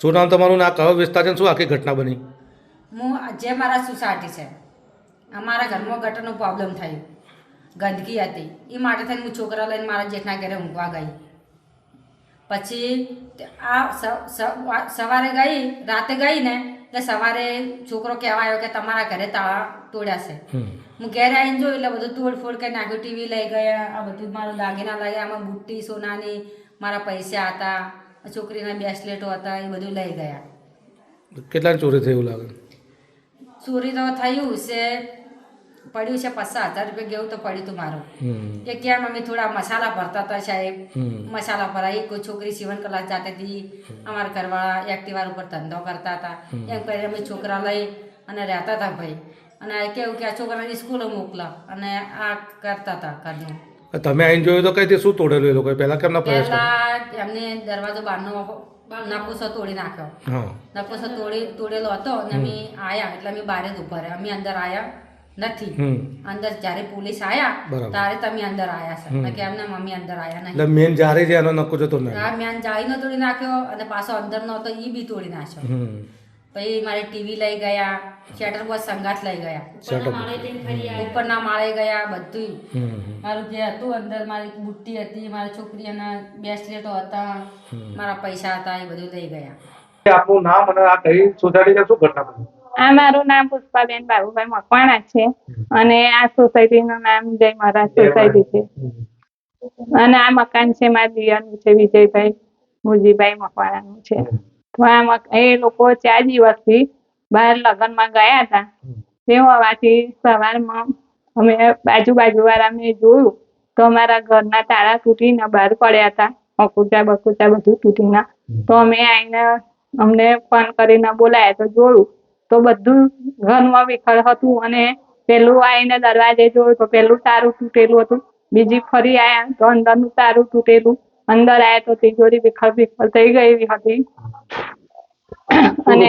શું નામ તમારું ના કયો વિસ્તાર છે ને શું આખી ઘટના બની? હું જે મારા સોસાયટી છે અમારા ઘરમાં ગટરનો પ્રોબ્લેમ થયો. ગંદકી હતી. એ માટે થઈને હું છોકરા લઈને મારા જેઠના ઘરે ઊંઘવા ગઈ. પછી આ સવારે ગઈ રાતે ગઈ ને એટલે સવારે છોકરો કહેવા આવ્યો કે તમારા ઘરે તાળા તોડ્યા છે. હું ઘેર આવીને જોયું એટલે બધું તોડફોડ કરી નાખ્યું ટીવી લઈ ગયા આ બધું મારું દાગીના લાગ્યા ગયા આમાં બુટ્ટી સોનાની મારા પૈસા હતા. છોકરીના બ્રેસલેટો હતા એ બધું લઈ ગયા. કેટલા ચોરી થયું લાગે? ચોરી તો થયું છે પડ્યું છે પચાસ હજાર રૂપિયા ગયું તો પડ્યું હતું મારું. કે કેમ અમે થોડા મસાલા ભરતા હતા સાહેબ. મસાલા ભરાય કોઈ છોકરી સીવન કલાક જાતે હતી અમારા ઘરવાળા એક્ટિવા ઉપર ધંધો કરતા હતા. એમ કરી અમે છોકરા લઈ અને રહેતા હતા ભાઈ. અને કેવું કે આ છોકરાને સ્કૂલે મોકલા અને આ કરતા હતા ઘરનું. તમે આઈને જોયું તો કઈ શું તોડેલું એ લોકોએ? પહેલાં કેમના પ્રયાસ કર્યો? એમને દરવાજો બહારનો નકુસો તોડી નાખ્યો. હા. તોડી તોડેલો હતો અને અમે આયા એટલે અમે બહાર જ ઊભા રહ્યા. અમે અંદર આયા નથી. અંદર જ્યારે પોલીસ આયા ત્યારે તમે અંદર આયા છે. કે એમને મમ્મી અંદર આયા નહીં. એટલે મેન જારે જ એનો નક્કો જતો નહીં. આ મેં જાળીનો તોડી નાખ્યો અને પાછો અંદર નો હતો એ બી તોડી નાખ્યો. પછી મારે ટીવી લઈ ગયા શેટર બોક્સ સંગાથ લઈ ગયા. ઉપરના માળે ગયા બધું મારું જે હતું અંદર મારી બુટ્ટી હતી મારી છોકરીઓના બેસલેટો હતા મારા પૈસા હતા એ બધું લઈ ગયા. આપનું નામ અને આ કઈ સોસાયટી શું ઘટના બની? આ મારું નામ પુષ્પાબેન બાબુભાઈ મકવાણા છે. અને આ સોસાયટીનું નામ જય મહારાજ સોસાયટી છે. અને આ મકાન છે મારા દિયરનું છે વિજયભાઈ મુજીભાઈ મકવાણાનું છે. એ લોકો ચાર દિવસથી બહાર લગ્નમાં ગયા હતા. તે હોવાથી સવારમાં અમે બાજુ બાજુ વાળા મેં જોયું તો અમારા ઘરના તાળા તૂટીને બહાર પડ્યા હતા. અકુચા બકુચા બધું તૂટીને. તો અમે આઈને અમને ફોન કરીને બોલાયા તો જોયું. તો બધું ઘરમાં વિખર હતું અને પેલું આવીને દરવાજે જોયું તો પેલું તારું તૂટેલું હતું. બીજી ફરી આયા તો અંદરનું તારું તૂટેલું. અંદર આયા તો તિજોરી વિખર વિખર થઈ ગઈ હતી. અને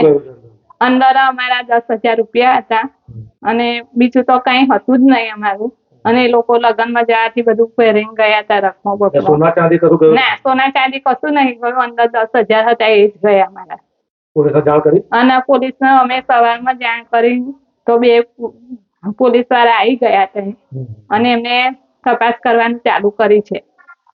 અંદર અમારા દસ હજાર રૂપિયા હતા. અને બીજું તો કઈ હતું જ નહીં અમારું. અને એ લોકો લગ્નમાં જવાથી બધું પહેરીને ગયા હતા રખમો સોના ચાંદી કશું ગયું? ના સોના ચાંદી કશું નહીં ગયું. અંદર દસ હજાર હતા એ જ ગયા અમારા. અને જાણ કરી? અને સવાર અમે સવારમાં જાણ કરી તો બે પોલીસવાળા આવી ગયા હતા. અને એમને તપાસ કરવાનું ચાલુ કરી છે.